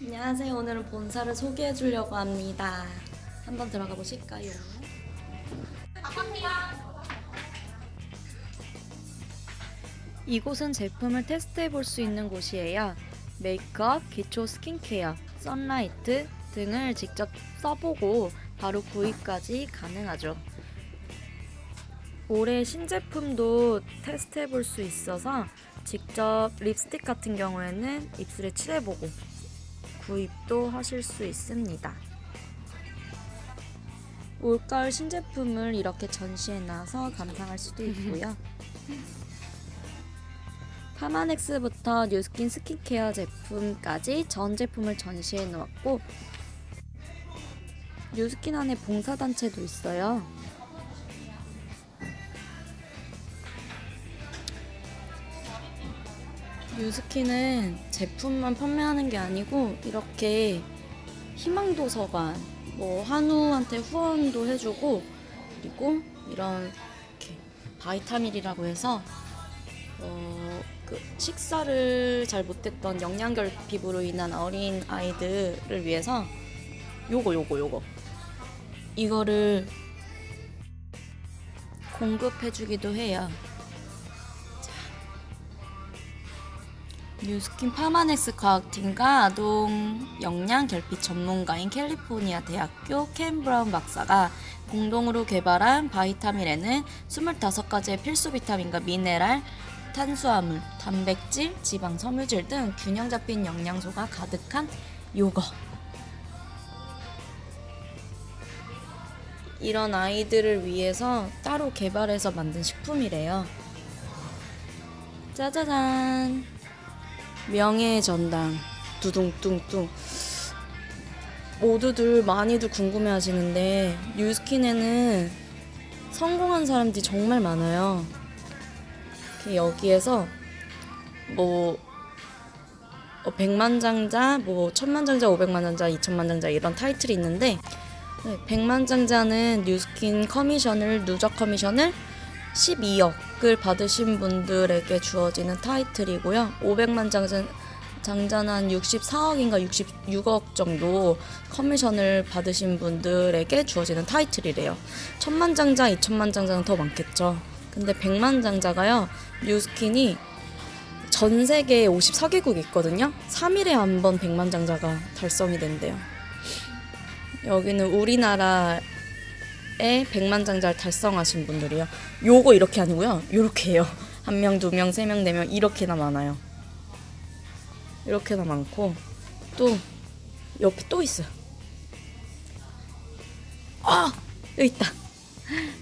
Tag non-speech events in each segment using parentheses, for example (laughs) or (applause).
안녕하세요. 오늘은 본사를 소개해 주려고 합니다. 한번 들어가 보실까요? 이곳은 제품을 테스트해 볼 수 있는 곳이에요. 메이크업, 기초 스킨케어, 선라이트 등을 직접 써보고 바로 구입까지 가능하죠. 올해 신제품도 테스트해 볼 수 있어서 직접 립스틱 같은 경우에는 입술에 칠해보고 구입도 하실 수 있습니다. 올가을 신제품을 이렇게 전시해 놔서 감상할 수도 있고요. (laughs) 파마넥스부터 뉴스킨 스킨케어 제품까지 전 제품을 전시해 놓았고 뉴스킨 안에 봉사단체도 있어요. 뉴스킨은 제품만 판매하는 게 아니고 이렇게 희망도서관 뭐 한우한테 후원도 해주고 그리고 이런 바이타밀이라고 해서 어, 그 식사를 잘 못했던 영양결핍으로 인한 어린 아이들을 위해서 요거 요거 요거 이거를 공급해주기도 해요. 뉴스킨 파마넥스 과학팀과 아동 영양 결핍 전문가인 캘리포니아 대학교 켄 브라운 박사가 공동으로 개발한 바이타민에는 25가지의 필수 비타민과 미네랄, 탄수화물, 단백질, 지방, 섬유질 등 균형 잡힌 영양소가 가득한 요거. 이런 아이들을 위해서 따로 개발해서 만든 식품이래요. 짜자잔. 명예의 전당. 두둥뚱뚱. 모두들 많이들 궁금해 하시는데 뉴스킨에는 성공한 사람들이 정말 많아요. 여기에서 뭐 어, 백만장자, 뭐 천만장자, 오백만장자, 이천만장자 이런 타이틀이 있는데 네, 백만장자는 뉴스킨 커미션을 누적 커미션을 12억 을 받으신 분들에게 주어지는 타이틀이고요. 500만 장전 장자는 64억인가 66억 정도 커미션을 받으신 분들에게 주어지는 타이틀이래요. 천만 장자, 이천만 장자는 더 많겠죠. 근데 백만 장자가요. 뉴스킨이 전 세계에 54개국이 있거든요. 3일에 한 번 백만 장자가 달성이 된대요. 여기는 우리나라 에 백만장자를 달성하신 분들이요. 요거 이렇게 아니고요. 요렇게 해요. 한 명, 두 명, 세 명, 네 명 이렇게나 많아요. 이렇게나 많고 또 옆에 또 있어요. 아 여기 있다.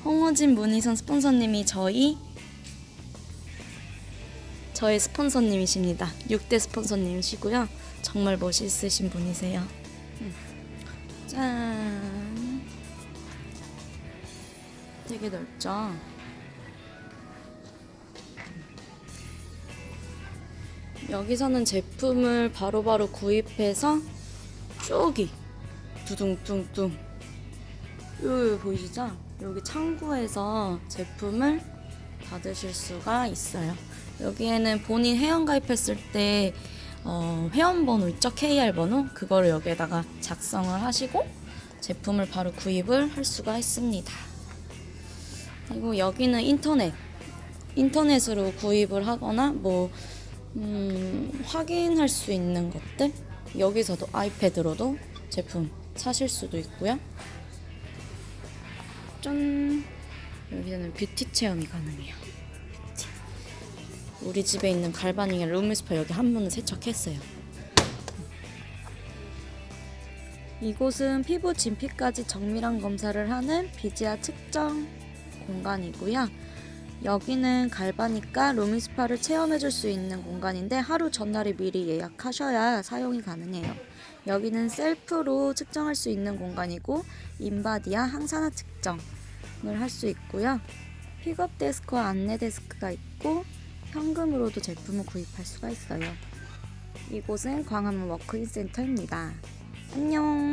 홍호진 문희선 스폰서님이 저희 저의 스폰서님이십니다. 6대 스폰서님이시고요. 정말 멋있으신 분이세요. 음. 짠. 되게 넓죠? 여기서는 제품을 바로바로 바로 구입해서 쪼기 두둥둥둥 여기 보이시죠? 여기 창구에서 제품을 받으실 수가 있어요. 여기에는 본인 회원 가입했을 때 어, 회원 번호 있죠? KR 번호 그거를 여기에다가 작성을 하시고 제품을 바로 구입을 할 수가 있습니다. 그리고 여기는 인터넷 인터넷으로 구입을 하거나 뭐 음, 확인할 수 있는 것들 여기서도 아이패드로도 제품 사실 수도 있고요. 짠 여기는 뷰티 체험이 가능해요. 우리 집에 있는 갈바닝의 룸미스파 여기 한 번은 세척했어요. 이곳은 피부 진피까지 정밀한 검사를 하는 비지아 측정 공간이고요. 여기는 갈바니까 루미스파를 체험해줄 수 있는 공간인데 하루 전날에 미리 예약하셔야 사용이 가능해요. 여기는 셀프로 측정할 수 있는 공간이고 인바디와 항산화 측정을 할 수 있고요. 픽업 데스크와 안내 데스크가 있고 현금으로도 제품을 구입할 수가 있어요. 이곳은 광화문 워크인 센터입니다. 안녕